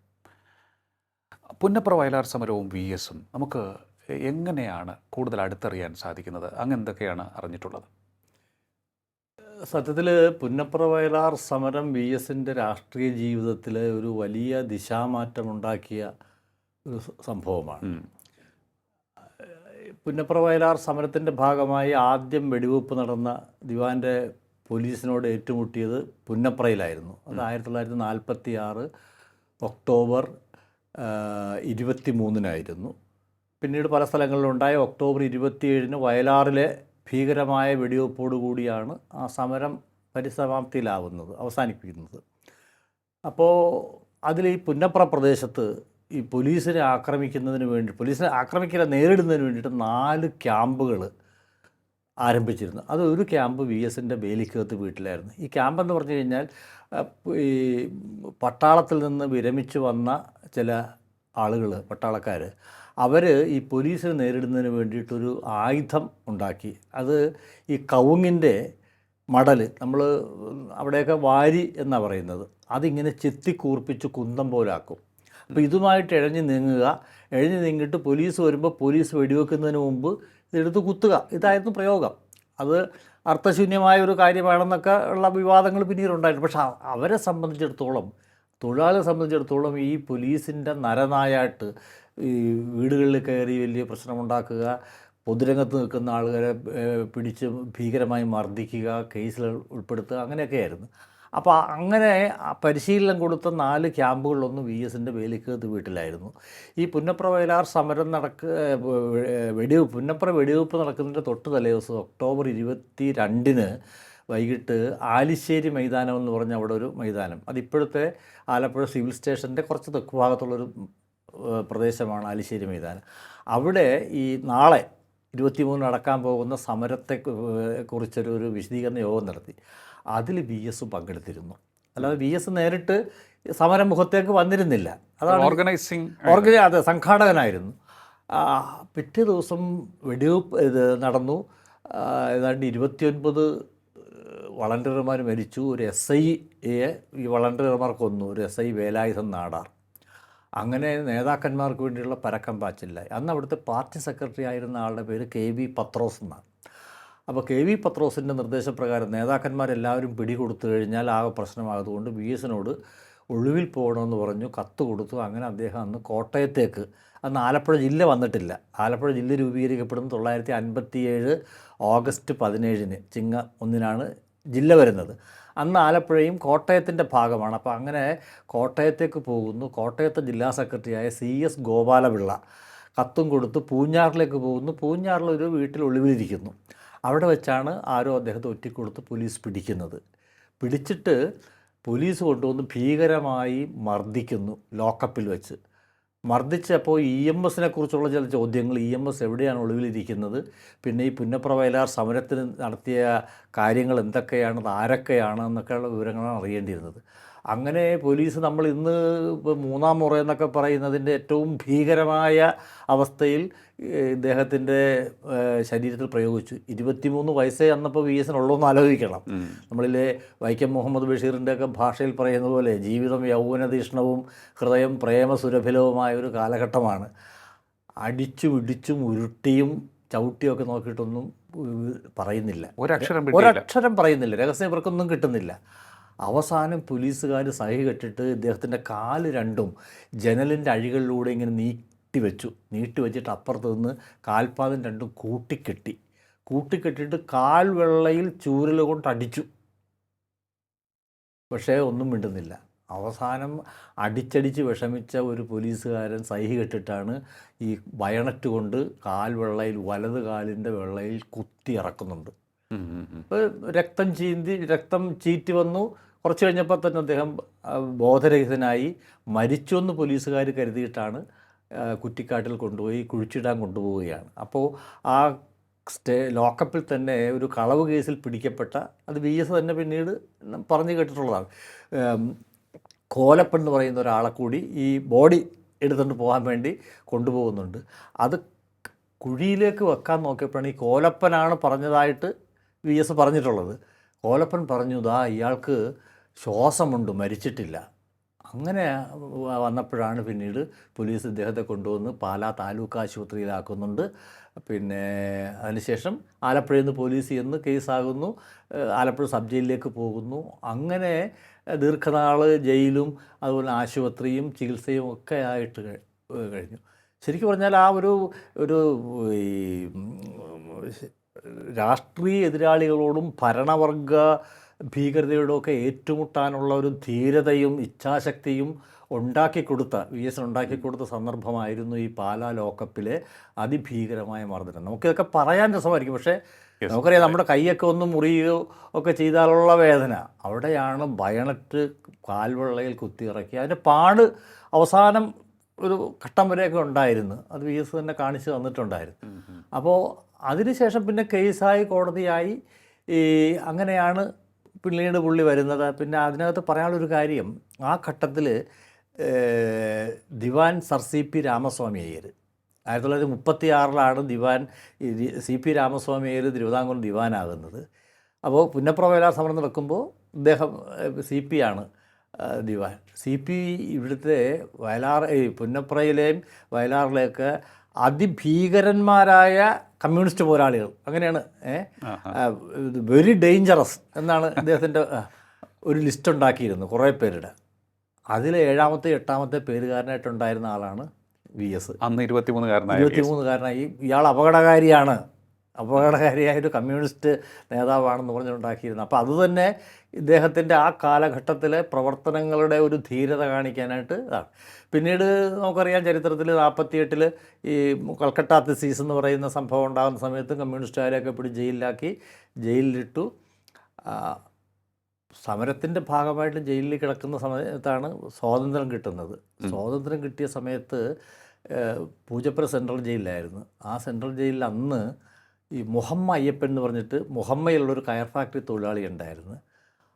പുന്നപ്ര വയലാർ സമരവും വി എസും. നമുക്ക് എങ്ങനെയാണ് കൂടുതൽ അടുത്തറിയാൻ സാധിക്കുന്നത്? അങ്ങ് എന്തൊക്കെയാണ് അറിഞ്ഞിട്ടുള്ളത്? സത്യത്തിൽ പുന്നപ്ര വയലാർ സമരം വി എസിന്റെ രാഷ്ട്രീയ ജീവിതത്തിൽ ഒരു വലിയ ദിശാമാറ്റമുണ്ടാക്കിയ ഒരു സംഭവമാണ്. പുന്നപ്ര വയലാർ സമരത്തിന്റെ ഭാഗമായി ആദ്യം വെടിവെപ്പ് നടന്ന ദിവാന്റെ പോലീസിനോട് ഏറ്റുമുട്ടിയത് പുന്നപ്രയിലായിരുന്നു. അത് ആയിരത്തി തൊള്ളായിരത്തി നാൽപ്പത്തി ആറ് ഒക്ടോബർ ഇരുപത്തി മൂന്നിനായിരുന്നു പിന്നീട് പല സ്ഥലങ്ങളിലുണ്ടായ ഒക്ടോബർ ഇരുപത്തിയേഴിന് വയലാറിലെ ഭീകരമായ വെടിവെപ്പോടുകൂടിയാണ് ആ സമരം പരിസമാപ്തിയിലാവുന്നത് അവസാനിപ്പിക്കുന്നത്. അപ്പോൾ അതിൽ ഈ പുന്നപ്ര പ്രദേശത്ത് ഈ പോലീസിനെ ആക്രമിക്കുന്നതിന് വേണ്ടി പോലീസിനെ ആക്രമിക്കല നേരിടുന്നതിന് വേണ്ടിയിട്ട് നാല് ക്യാമ്പുകൾ ആരംഭിച്ചിരുന്നു. അത് ഒരു ക്യാമ്പ് വി എസിന്റെ വേലിക്കകത്ത് വീട്ടിലായിരുന്നു. ഈ ക്യാമ്പെന്ന് പറഞ്ഞു കഴിഞ്ഞാൽ ഈ പട്ടാളത്തിൽ നിന്ന് വിരമിച്ച് വന്ന ചില ആളുകൾ പട്ടാളക്കാർ അവർ ഈ പോലീസിനെ നേരിടുന്നതിന് വേണ്ടിയിട്ടൊരു ആയുധം ഉണ്ടാക്കി. അത് ഈ കവുങ്ങിന്റെ മടൽ നമ്മൾ അവിടെയൊക്കെ വാരി എന്നാണ് പറയുന്നത്. അതിങ്ങനെ ചെത്തിക്കൂർപ്പിച്ച് കുന്തം പോലാക്കും. അപ്പോൾ ഇതുമായിട്ട് ഇഴഞ്ഞ് നീങ്ങുക. ഇഴഞ്ഞ് നീങ്ങിയിട്ട് പോലീസ് വരുമ്പോൾ പോലീസ് വെടിവെക്കുന്നതിന് മുമ്പ് ഇതെടുത്ത് കുത്തുക. ഇതായിരുന്നു പ്രയോഗം. അത് അർത്ഥശൂന്യമായ ഒരു കാര്യമാണെന്നൊക്കെ ഉള്ള വിവാദങ്ങൾ പിന്നീട് പക്ഷേ അവരെ സംബന്ധിച്ചിടത്തോളം തൊഴിലാളിയെ സംബന്ധിച്ചിടത്തോളം ഈ പോലീസിന്റെ നരനായായിട്ട് ഈ വീടുകളിൽ കയറി വലിയ പ്രശ്നമുണ്ടാക്കുക പൊതുരംഗത്ത് നിൽക്കുന്ന ആളുകളെ പിടിച്ച് ഭീകരമായി മർദ്ദിക്കുക കേസിൽ ഉൾപ്പെടുത്തുക അങ്ങനെയൊക്കെയായിരുന്നു. അപ്പോൾ അങ്ങനെ പരിശീലനം കൊടുത്ത നാല് ക്യാമ്പുകളിലൊന്നും വി എസിന്റെ വേലിക്കകത്ത് വീട്ടിലായിരുന്നു. ഈ പുന്നപ്ര വയലാർ സമരം നടക്ക വെടിവെപ്പ് പുന്നപ്ര വെടിവെപ്പ് നടക്കുന്നതിന്റെ തൊട്ട് തലേദിവസം ഒക്ടോബർ ഇരുപത്തി രണ്ടിന് വൈകിട്ട് ആലിശ്ശേരി മൈതാനം എന്ന് പറഞ്ഞ അവിടെ ഒരു മൈതാനം. അതിപ്പോഴത്തെ ആലപ്പുഴ സിവിൽ സ്റ്റേഷന്റെ കുറച്ച് തെക്ക് ഭാഗത്തുള്ളൊരു പ്രദേശമാണ് ആലിശ്ശേരി മൈതാനം. അവിടെ ഈ നാളെ ഇരുപത്തിമൂന്ന് നടക്കാൻ പോകുന്ന സമരത്തെ കുറിച്ചൊരു ഒരു വിശദീകരണ യോഗം നടത്തി. അതിൽ വി എസ് പങ്കെടുത്തിരുന്നു. അല്ലാതെ വി എസ് നേരിട്ട് സമരമുഖത്തേക്ക് വന്നിരുന്നില്ല. അതാണ് ഓർഗനൈസിങ് ഓർഗനൈ അതെ സംഘാടകനായിരുന്നു. പിറ്റേ ദിവസം വെടിവെപ്പ് ഇത് നടന്നു. ഏതാണ്ട് ഇരുപത്തിയൊൻപത് വളണ്ടിയർമാർ മരിച്ചു. ഒരു എസ് ഐയെ ഈ വളണ്ടിയർമാർ കൊന്നു. ഒരു എസ് ഐ വേലായുധം നാടാർ. അങ്ങനെ നേതാക്കന്മാർക്ക് വേണ്ടിയുള്ള പരക്കം പാച്ചില്ലായി അന്ന് അവിടുത്തെ പാർട്ടി സെക്രട്ടറി ആയിരുന്ന ആളുടെ പേര് കെ വി പത്രോസ് എന്നാണ്. അപ്പോൾ കെ വി പത്രോസിന്റെ നിർദ്ദേശപ്രകാരം നേതാക്കന്മാരെല്ലാവരും പിടികൊടുത്തു കഴിഞ്ഞാൽ ആകെ പ്രശ്നമായതുകൊണ്ട് വി എസിനോട് ഒഴിവിൽ പോകണമെന്ന് പറഞ്ഞു കത്ത് കൊടുത്തു. അങ്ങനെ അദ്ദേഹം അന്ന് കോട്ടയത്തേക്ക് അന്ന് ആലപ്പുഴ ജില്ല വന്നിട്ടില്ല. ആലപ്പുഴ ജില്ല രൂപീകരിക്കപ്പെടുന്നത് തൊള്ളായിരത്തി അൻപത്തിയേഴ് ഓഗസ്റ്റ് പതിനേഴിന് ചിങ്ങ ഒന്നിനാണ് ജില്ല വരുന്നത്. അന്ന് ആലപ്പുഴയും കോട്ടയത്തിന്റെ ഭാഗമാണ്. അപ്പോൾ അങ്ങനെ കോട്ടയത്തേക്ക് പോകുന്നു. കോട്ടയത്തെ ജില്ലാ സെക്രട്ടറിയായ സി എസ് ഗോപാലപിള്ള കത്തും കൊടുത്ത് പൂഞ്ഞാറിലേക്ക് പോകുന്നു. പൂഞ്ഞാറിലൊരു വീട്ടിൽ ഒളിവിലിരിക്കുന്നു. അവിടെ വെച്ചാണ് ആരോ അദ്ദേഹത്തെ ഒറ്റിക്കൊടുത്ത് പോലീസ് പിടിക്കുന്നത്. പിടിച്ചിട്ട് പോലീസ് കൊണ്ടുവന്ന് ഭീകരമായി മർദ്ദിക്കുന്നു ലോക്കപ്പിൽ വെച്ച്. മർദ്ദിച്ചപ്പോൾ ഇ എം എസിനെ കുറിച്ചുള്ള ചില ചോദ്യങ്ങൾ ഇ എം എസ് എവിടെയാണ് ഒളിവിലിരിക്കുന്നത്? പിന്നെ ഈ പുന്നപ്ര വയലാർ സമരത്തിന് നടത്തിയ കാര്യങ്ങൾ എന്തൊക്കെയാണ് ആരൊക്കെയാണ് എന്നൊക്കെയുള്ള വിവരങ്ങളാണ് അറിയേണ്ടിയിരുന്നത്. അങ്ങനെ പോലീസ് നമ്മൾ ഇന്ന് ഇപ്പോൾ മൂന്നാം മുറ എന്നൊക്കെ പറയുന്നതിന്റെ ഏറ്റവും ഭീകരമായ അവസ്ഥയിൽ ഇദ്ദേഹത്തിന്റെ ശരീരത്തിൽ പ്രയോഗിച്ചു. ഇരുപത്തിമൂന്ന് വയസ്സേ അന്നപ്പോൾ വി എസിനുള്ളൂ എന്ന് ആലോചിക്കണം. നമ്മളിലെ വൈക്കം മുഹമ്മദ് ബഷീറിന്റെ ഒക്കെ ഭാഷയിൽ പറയുന്ന പോലെ ജീവിതം യൗവനതീഷ്ണവും ഹൃദയം പ്രേമസുരഭിലവുമായ ഒരു കാലഘട്ടമാണ്. അടിച്ചും ഇടിച്ചും ഉരുട്ടിയും ചവിട്ടിയൊക്കെ നോക്കിയിട്ടൊന്നും പറയുന്നില്ല. ഒരക്ഷരം ഒരക്ഷരം പറയുന്നില്ല. രഹസ്യം ഇവർക്കൊന്നും കിട്ടുന്നില്ല. അവസാനം പോലീസുകാർ സഹി കെട്ടിട്ട് ഇദ്ദേഹത്തിന്റെ കാൽ രണ്ടും ജനലിന്റെ അഴികളിലൂടെ ഇങ്ങനെ നീട്ടി വെച്ചു. നീട്ടി വെച്ചിട്ട് അപ്പുറത്ത് നിന്ന് കാൽപാദം രണ്ടും കൂട്ടിക്കെട്ടി. കൂട്ടിക്കെട്ടിയിട്ട് കാൽ വെള്ളയിൽ ചൂരൽ കൊണ്ട് അടിച്ചു. പക്ഷേ ഒന്നും മിണ്ടുന്നില്ല. അവസാനം അടിച്ചടിച്ച് വിഷമിച്ച ഒരു പോലീസുകാരൻ സഹി കെട്ടിട്ടാണ് ഈ വയണറ്റ് കൊണ്ട് കാൽ വെള്ളയിൽ വലത് കാലിന്റെ വെള്ളയിൽ കുത്തി ഇറക്കുന്നുണ്ട്. രക്തം ചീന്തി രക്തം ചീറ്റി വന്നു. കുറച്ച് കഴിഞ്ഞപ്പോൾ തന്നെ അദ്ദേഹം ബോധരഹിതനായി മരിച്ചു എന്ന് പോലീസുകാർ കരുതിയിട്ടാണ് കുറ്റിക്കാട്ടിൽ കൊണ്ടുപോയി കുഴിച്ചിടാൻ കൊണ്ടുപോവുകയാണ്. അപ്പോൾ ആ സ്റ്റേ ലോക്കപ്പിൽ തന്നെ ഒരു കളവ് കേസിൽ പിടിക്കപ്പെട്ട അത് വി എസ് തന്നെ പിന്നീട് പറഞ്ഞു കേട്ടിട്ടുള്ളതാണ്. കോലപ്പെന്ന് പറയുന്ന ഒരാളെ കൂടി ഈ ബോഡി എടുത്തുകൊണ്ട് പോകാൻ വേണ്ടി കൊണ്ടുപോകുന്നുണ്ട്. അത് കുഴിയിലേക്ക് വെക്കാൻ നോക്കിയപ്പോഴാണ് ഈ കോലപ്പനാണ് പറഞ്ഞതായിട്ട് വി എസ് പറഞ്ഞിട്ടുള്ളത്. കോലപ്പൻ പറഞ്ഞു ദാ ഇയാൾക്ക് ശ്വാസമുണ്ട് മരിച്ചിട്ടില്ല. അങ്ങനെ വന്നപ്പോഴാണ് പിന്നീട് പോലീസ് ഇദ്ദേഹത്തെ കൊണ്ടുവന്ന് പാലാ താലൂക്ക് ആശുപത്രിയിലാക്കുന്നുണ്ട്. പിന്നെ അതിനുശേഷം ആലപ്പുഴയിൽ നിന്ന് പോലീസ് ചെന്ന് കേസാകുന്നു. ആലപ്പുഴ സബ് ജയിലിലേക്ക് പോകുന്നു. അങ്ങനെ ദീർഘനാൾ ജയിലും അതുപോലെ ആശുപത്രിയും ചികിത്സയും ഒക്കെ ആയിട്ട് കഴിഞ്ഞു. ശരിക്കും പറഞ്ഞാൽ ആ ഒരു ഒരു ഈ രാഷ്ട്രീയ എതിരാളികളോടും ഭരണവർഗ ഭീകരതയോടുമൊക്കെ ഏറ്റുമുട്ടാനുള്ള ഒരു ധീരതയും ഇച്ഛാശക്തിയും ഉണ്ടാക്കി കൊടുത്ത വി എസ് ഉണ്ടാക്കി കൊടുത്ത സന്ദർഭമായിരുന്നു ഈ പാലാ ലോക്കപ്പിലെ അതിഭീകരമായ മർദ്ദനം. നമുക്കിതൊക്കെ പറയാൻ രസമായിരിക്കും. പക്ഷേ നമുക്കറിയാം നമ്മുടെ കൈയൊക്കെ ഒന്ന് മുറിയുകയോ ഒക്കെ ചെയ്താലുള്ള വേദന. അവിടെയാണ് ബയണറ്റ് കാൽവെള്ളയിൽ കുത്തിയിറക്കി. അതിന്റെ പാട് അവസാനം ഒരു ഘട്ടം വരെയൊക്കെ ഉണ്ടായിരുന്നു. അത് വി എസ് തന്നെ കാണിച്ചു തന്നിട്ടുണ്ടായിരുന്നു. അപ്പോൾ അതിനുശേഷം പിന്നെ കേസായി കോടതിയായി ഈ അങ്ങനെയാണ് പിന്നീട് പുള്ളി വരുന്നത്. പിന്നെ അതിനകത്ത് പറയാനുള്ളൊരു കാര്യം ആ ഘട്ടത്തിൽ ദിവാൻ sir C P Ramaswamy Iyer. ആയിരത്തി തൊള്ളായിരത്തി മുപ്പത്തി ആറിലാണ് ദിവാൻ സി പി രാമസ്വാമി അയ്യർ തിരുവിതാംകൂർ ദിവാനാകുന്നത്. അപ്പോൾ പുന്നപ്ര വയലാർ സമരം നടക്കുമ്പോൾ ഇദ്ദേഹം സി പി ആണ് ദിവാൻ. സി പി ഇവിടുത്തെ വയലാർ പുന്നപ്രയിലെയും വയലാറിലെയൊക്കെ അതിഭീകരന്മാരായ കമ്മ്യൂണിസ്റ്റ് പോരാളികൾ. അങ്ങനെയാണ് വെരി ഡേഞ്ചറസ് എന്നാണ് ഇദ്ദേഹത്തിന്റെ ഒരു ലിസ്റ്റ് ഉണ്ടാക്കിയിരുന്നു കുറേ പേരുടെ. അതിൽ ഏഴാമത്തെ എട്ടാമത്തെ പേരുകാരനായിട്ടുണ്ടായിരുന്ന ആളാണ് വി എസ്. അന്ന് ഇരുപത്തിമൂന്നുകാരനായ ഇരുപത്തിമൂന്നുകാരനായി. ഇയാൾ അപകടകാരിയാണ്. അപകടകാരിയായ ഒരു കമ്മ്യൂണിസ്റ്റ് നേതാവാണെന്ന് പറഞ്ഞുണ്ടാക്കിയിരുന്നത് അപ്പോൾ അതുതന്നെ ഇദ്ദേഹത്തിന്റെ ആ കാലഘട്ടത്തിലെ പ്രവർത്തനങ്ങളുടെ ഒരു ധീരത കാണിക്കാനായിട്ട് ഇതാണ്. പിന്നീട് നമുക്കറിയാം ചരിത്രത്തിൽ നാൽപ്പത്തിയെട്ടിൽ ഈ കൽക്കട്ട തിസീസ് എന്ന് പറയുന്ന സംഭവം ഉണ്ടാകുന്ന സമയത്ത് കമ്മ്യൂണിസ്റ്റുകാരെയൊക്കെ പിടി ജയിലിലാക്കി ജയിലിലിട്ടു. സമരത്തിന്റെ ഭാഗമായിട്ട് ജയിലിൽ കിടക്കുന്ന സമയത്താണ് സ്വാതന്ത്ര്യം കിട്ടുന്നത്. സ്വാതന്ത്ര്യം കിട്ടിയ സമയത്ത് പൂജപ്പുര സെൻട്രൽ ജയിലിലായിരുന്നു. ആ സെൻട്രൽ ജയിലിൽ അന്ന് ഈ മുഹമ്മ അയ്യപ്പൻ എന്ന് പറഞ്ഞിട്ട് മുഹമ്മയിലുള്ളൊരു കയർ ഫാക്ടറി തൊഴിലാളി ഉണ്ടായിരുന്നു.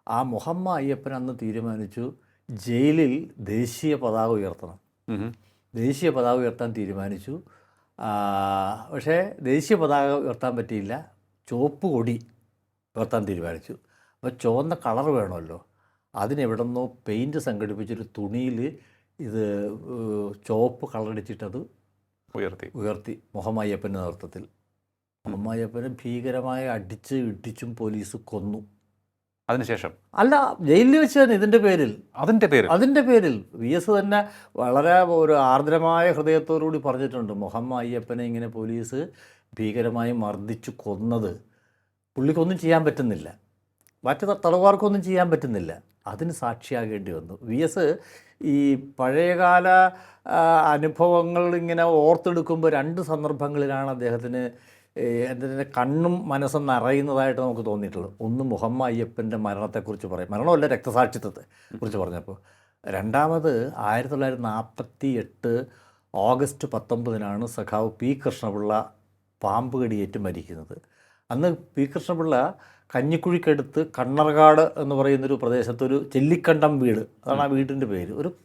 ആ മുഹമ്മ അയ്യപ്പൻ അന്ന് തീരുമാനിച്ചു ജയിലിൽ ദേശീയ പതാക ഉയർത്തണം. ദേശീയ പതാക ഉയർത്താൻ തീരുമാനിച്ചു. പക്ഷേ ദേശീയ പതാക ഉയർത്താൻ പറ്റിയില്ല. ചുവപ്പ് കൊടി ഉയർത്താൻ തീരുമാനിച്ചു. അപ്പോൾ ചുവന്ന കളർ വേണമല്ലോ. അതിനെവിടെന്നോ പെയിന്റ് സംഘടിപ്പിച്ചൊരു തുണിയിൽ ഇത് ചുവപ്പ് കളറടിച്ചിട്ടത് ഉയർത്തി. ഉയർത്തി മുഹമ്മയ്യപ്പന്റെ നേതൃത്വത്തിൽ. മുഹമ്മദ് അയ്യപ്പനെ ഭീകരമായി അടിച്ച് ഇട്ടിച്ചും പോലീസ് കൊന്നു. അതിനുശേഷം? അല്ല ജയിലിൽ വെച്ച് തന്നെ ഇതിന്റെ പേരിൽ. അതിന്റെ പേര് അതിന്റെ പേരിൽ. വി എസ് തന്നെ വളരെ ഒരു ആർദ്രമായ ഹൃദയത്തോടുകൂടി പറഞ്ഞിട്ടുണ്ട് മുഹമ്മ അയ്യപ്പനെ ഇങ്ങനെ പോലീസ് ഭീകരമായി മർദ്ദിച്ചു കൊന്നത്. പുള്ളിക്കൊന്നും ചെയ്യാൻ പറ്റുന്നില്ല. മറ്റ് തടവുകാർക്കൊന്നും ചെയ്യാൻ പറ്റുന്നില്ല. അതിന് സാക്ഷിയാകേണ്ടി വന്നു. വി എസ് ഈ പഴയകാല അനുഭവങ്ങൾ ഇങ്ങനെ ഓർത്തെടുക്കുമ്പോൾ രണ്ട് സന്ദർഭങ്ങളിലാണ് അദ്ദേഹത്തിന് അദ്ദേഹത്തിന്റെ കണ്ണും മനസ്സും നിറയുന്നതായിട്ട് നമുക്ക് തോന്നിയിട്ടുള്ളത് ഒന്ന് മുഹമ്മ അയ്യപ്പന്റെ മരണത്തെക്കുറിച്ച് പറയും. മരണമല്ല രക്തസാക്ഷിത്വത്തെ കുറിച്ച് പറഞ്ഞപ്പോൾ. രണ്ടാമത് ആയിരത്തി തൊള്ളായിരത്തി നാൽപ്പത്തി എട്ട് ഓഗസ്റ്റ് പത്തൊമ്പതിനാണ് സഖാവ് പി കൃഷ്ണപിള്ള പാമ്പ് കടിയേറ്റ് മരിക്കുന്നത്. അന്ന് പി കൃഷ്ണപിള്ള കഞ്ഞിക്കുഴിക്കടുത്ത് കണ്ണർകാട് എന്ന് പറയുന്നൊരു പ്രദേശത്തൊരു ചെല്ലിക്കണ്ടം വീട്. അതാണ് ആ വീടിന്റെ പേര്. ഒരു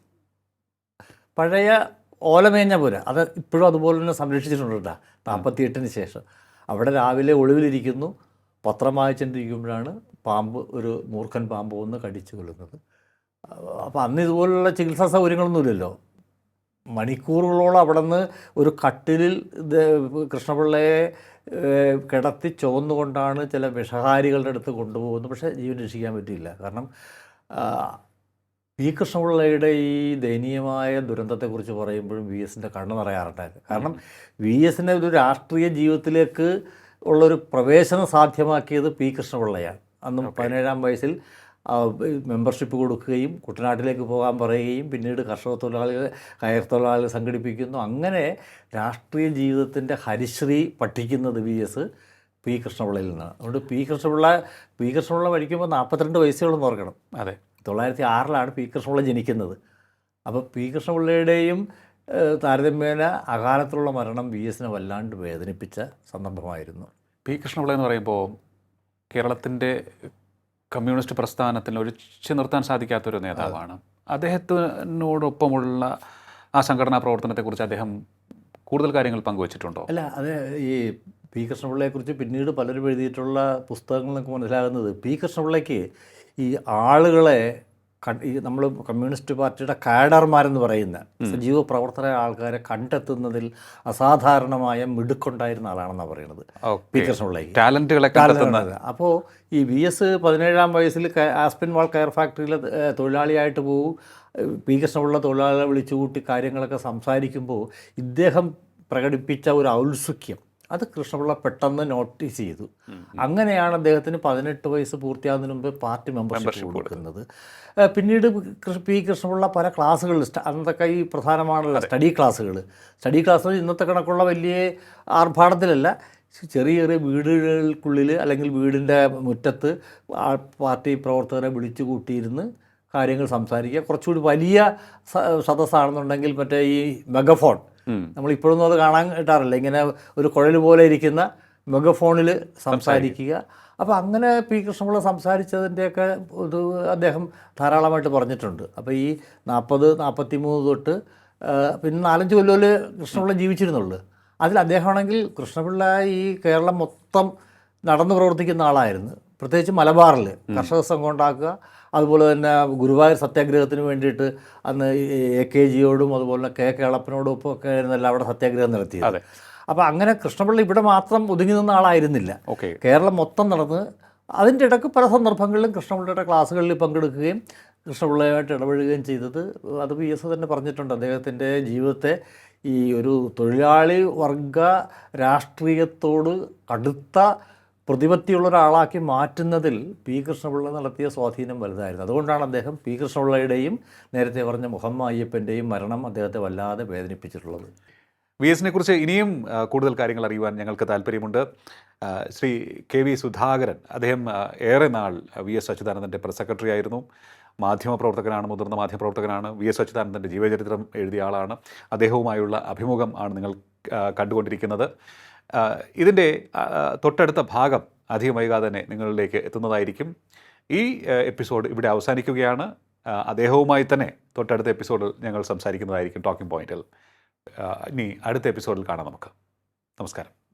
പഴയ ഓലമേഞ്ഞ പുര അത് ഇപ്പോഴും അതുപോലെ തന്നെ സംരക്ഷിച്ചിട്ടുണ്ട് കേട്ടോ. നാൽപ്പത്തി എട്ടിന് ശേഷം. അവിടെ രാവിലെ ഒളിവിലിരിക്കുന്നു. പത്രം വായിച്ചുകൊണ്ടിരിക്കുമ്പോഴാണ് പാമ്പ് ഒരു മൂർഖൻ പാമ്പ് വന്ന് കടിച്ചു കൊള്ളുന്നത് അപ്പോൾ അന്ന് ഇതുപോലുള്ള ചികിത്സാ സൗകര്യങ്ങളൊന്നുമില്ലല്ലോ. മണിക്കൂറുകളോളം അവിടെ നിന്ന് ഒരു കട്ടിലിൽ കൃഷ്ണപിള്ളയെ കിടത്തി ചുവന്നുകൊണ്ടാണ് ചില വിഷഹാരികളുടെ അടുത്ത് കൊണ്ടുപോകുന്നത്. പക്ഷേ ജീവൻ രക്ഷിക്കാൻ പറ്റിയില്ല. കാരണം പി കൃഷ്ണപിള്ളയുടെ ഈ ദയനീയമായ ദുരന്തത്തെക്കുറിച്ച് പറയുമ്പോഴും വി എസിന്റെ കണ്ണ് നിറയാറുണ്ടായിരുന്നു കാരണം വി എസിന്റെ ഒരു രാഷ്ട്രീയ ജീവിതത്തിലേക്ക് ഉള്ളൊരു പ്രവേശനം സാധ്യമാക്കിയത് പി കൃഷ്ണപിള്ളയാണ്. അന്ന് പതിനേഴാം വയസ്സിൽ മെമ്പർഷിപ്പ് കൊടുക്കുകയും കുട്ടനാട്ടിലേക്ക് പോകാൻ പറയുകയും പിന്നീട് കർഷക തൊഴിലാളികൾ കയർ തൊഴിലാളികൾ സംഘടിപ്പിക്കുന്നു. അങ്ങനെ രാഷ്ട്രീയ ജീവിതത്തിന്റെ ഹരിശ്രീ പഠിക്കുന്നത് വി എസ് പി കൃഷ്ണപിള്ളയിൽ നിന്നാണ്. അതുകൊണ്ട് പി കൃഷ്ണപിള്ള പി കൃഷ്ണപിള്ള പഠിക്കുമ്പോൾ നാൽപ്പത്തിരണ്ട് വയസ്സുകളെന്ന് ഓർക്കണം. അതെ. തൊള്ളായിരത്തി ആറിലാണ് പി കൃഷ്ണപിള്ള ജനിക്കുന്നത്. അപ്പോൾ പി കൃഷ്ണപിള്ളയുടെയും താരതമ്യേന അകാലത്തുള്ള മരണം വി എസിനെ വല്ലാണ്ട് വേദനിപ്പിച്ച സന്ദർഭമായിരുന്നു. പി കൃഷ്ണപിള്ള എന്ന് പറയുമ്പോൾ കേരളത്തിന്റെ കമ്മ്യൂണിസ്റ്റ് പ്രസ്ഥാനത്തിന് ഒഴിച്ചു നിർത്താൻ സാധിക്കാത്തൊരു നേതാവാണ്. അദ്ദേഹത്തിനോടൊപ്പമുള്ള ആ സംഘടനാ പ്രവർത്തനത്തെക്കുറിച്ച് അദ്ദേഹം കൂടുതൽ കാര്യങ്ങൾ പങ്കുവച്ചിട്ടുണ്ടോ? അല്ല അത് ഈ പി കൃഷ്ണപിള്ളയെക്കുറിച്ച് പിന്നീട് പലരും എഴുതിയിട്ടുള്ള പുസ്തകങ്ങൾ നമുക്ക് മനസ്സിലാകുന്നത് പി കൃഷ്ണപിള്ളയ്ക്ക് ഈ ആളുകളെ ഈ നമ്മൾ കമ്മ്യൂണിസ്റ്റ് പാർട്ടിയുടെ കാഡർമാരെന്ന് പറയുന്ന സജീവ പ്രവർത്തന ആൾക്കാരെ കണ്ടെത്തുന്നതിൽ അസാധാരണമായ മിടുക്കുണ്ടായിരുന്ന ആളാണെന്നാണ് പറയുന്നത്. പി ടാലന്റുകളെ കണ്ടെത്തുന്നത് അപ്പോൾ ഈ വി എസ് പതിനേഴാം വയസ്സിൽ ആസ്പിൻ വാൾ കയർ ഫാക്ടറിയിൽ തൊഴിലാളിയായിട്ട് പോകും പി കൃഷ്ണപിള്ള തൊഴിലാളികളെ വിളിച്ചുകൂട്ടി കാര്യങ്ങളൊക്കെ സംസാരിക്കുമ്പോൾ ഇദ്ദേഹം പ്രകടിപ്പിച്ച ഒരു ഔത്സുക്യം അത് കൃഷ്ണപിള്ള പെട്ടെന്ന് നോട്ടീസ് ചെയ്തു. അങ്ങനെയാണ് അദ്ദേഹത്തിന് പതിനെട്ട് വയസ്സ് പൂർത്തിയാകുന്നതിന് മുമ്പ് പാർട്ടി മെമ്പർഷിപ്പ് കൊടുക്കുന്നത്. പിന്നീട് പി കൃഷ്ണപിള്ള പല ക്ലാസ്സുകളിൽ അന്നത്തെ ഈ പ്രധാനമാണല്ലോ സ്റ്റഡി ക്ലാസ്സുകൾ സ്റ്റഡി ക്ലാസ്സുകൾ ഇന്നത്തെ കണക്കുള്ള വലിയ ആർഭാടത്തിലല്ല. ചെറിയ ചെറിയ വീടുകൾക്കുള്ളിൽ അല്ലെങ്കിൽ വീടിന്റെ മുറ്റത്ത് ആ പാർട്ടി പ്രവർത്തകരെ വിളിച്ചു കൂട്ടിയിരുന്ന് കാര്യങ്ങൾ സംസാരിക്കുക. കുറച്ചുകൂടി വലിയ സദസ്സാണെന്നുണ്ടെങ്കിൽ മറ്റേ ഈ മെഗഫോൺ. നമ്മൾ ഇപ്പോഴൊന്നും അത് കാണാൻ കിട്ടാറില്ല ഇങ്ങനെ ഒരു കുഴൽ പോലെ ഇരിക്കുന്ന മെഗഫോണിൽ സംസാരിക്കുക. അപ്പോൾ അങ്ങനെ പി കൃഷ്ണപിള്ള സംസാരിച്ചതിന്റെയൊക്കെ ഇത് അദ്ദേഹം ധാരാളമായിട്ട് പറഞ്ഞിട്ടുണ്ട്. അപ്പോൾ ഈ നാൽപ്പത് നാൽപ്പത്തി മൂന്ന് തൊട്ട് പിന്നെ നാലഞ്ച് കൊല്ലമല്ലേ കൃഷ്ണപിള്ള ജീവിച്ചിരുന്നുള്ളൂ. അതിൽ അദ്ദേഹമാണെങ്കിൽ കൃഷ്ണപിള്ള ഈ കേരളം മൊത്തം നടന്നു പ്രവർത്തിക്കുന്ന ആളായിരുന്നു. പ്രത്യേകിച്ച് മലബാറിൽ കർഷക സംഘം ഉണ്ടാക്കുക അതുപോലെ തന്നെ ഗുരുവായൂർ സത്യാഗ്രഹത്തിന് വേണ്ടിയിട്ട് അന്ന് എ കെ ജിയോടും അതുപോലെ കെ കേളപ്പനോടും ഒക്കെ ആയിരുന്നല്ലോ അവിടെ സത്യാഗ്രഹം നടത്തിയത്. അപ്പോൾ അങ്ങനെ കൃഷ്ണപിള്ള ഇവിടെ മാത്രം ഒതുങ്ങി നിന്ന ആളായിരുന്നില്ല. ഓക്കെ. കേരളം മൊത്തം നടന്ന് അതിന്റെ ഇടയ്ക്ക് പല സന്ദർഭങ്ങളിലും കൃഷ്ണപിള്ളയുടെ ക്ലാസ്സുകളിൽ പങ്കെടുക്കുകയും കൃഷ്ണപിള്ളയുമായിട്ട് ഇടപഴകുകയും ചെയ്തത്. അത് പി എസ് തന്നെ പറഞ്ഞിട്ടുണ്ട്. അദ്ദേഹത്തിന്റെ ജീവിതത്തെ ഈ ഒരു തൊഴിലാളി വർഗ രാഷ്ട്രീയത്തോട് കടുത്ത പ്രതിപത്തിയുള്ള ഒരാളാക്കി മാറ്റുന്നതിൽ പി കൃഷ്ണപിള്ള നടത്തിയ സ്വാധീനം വലുതായിരുന്നു. അതുകൊണ്ടാണ് അദ്ദേഹം പി കൃഷ്ണപിള്ളയുടെയും നേരത്തെ പറഞ്ഞ മുഹമ്മ അയ്യപ്പന്റെയും മരണം അദ്ദേഹത്തെ വല്ലാതെ വേദനിപ്പിച്ചിട്ടുള്ളത്. വി എസിനെ കുറിച്ച് ഇനിയും കൂടുതൽ കാര്യങ്ങൾ അറിയുവാൻ ഞങ്ങൾക്ക് താല്പര്യമുണ്ട് ശ്രീ കെ വി സുധാകരൻ അദ്ദേഹം ഏറെ നാൾ വി എസ് അച്യുതാനന്ദന്റെ പ്രസ് സെക്രട്ടറി ആയിരുന്നു. മാധ്യമപ്രവർത്തകനാണ് മുതിർന്ന മാധ്യമപ്രവർത്തകനാണ്. വി എസ് അച്യുതാനന്ദന്റെ ജീവചരിത്രം എഴുതിയ ആളാണ്. അദ്ദേഹവുമായുള്ള അഭിമുഖം ആണ് നിങ്ങൾ കണ്ടുകൊണ്ടിരിക്കുന്നത്. ഇതിന്റെ തൊട്ടടുത്ത ഭാഗം അധികം വൈകാതെ തന്നെ നിങ്ങളിലേക്ക് എത്തുന്നതായിരിക്കും. ഈ എപ്പിസോഡ് ഇവിടെ അവസാനിക്കുകയാണ്. അദ്ദേഹവുമായി തന്നെ തൊട്ടടുത്ത എപ്പിസോഡിൽ ഞങ്ങൾ സംസാരിക്കുന്നതായിരിക്കും ടോക്കിംഗ് പോയിന്റിൽ ഇനി അടുത്ത എപ്പിസോഡിൽ കാണാം നമുക്ക്. നമസ്കാരം.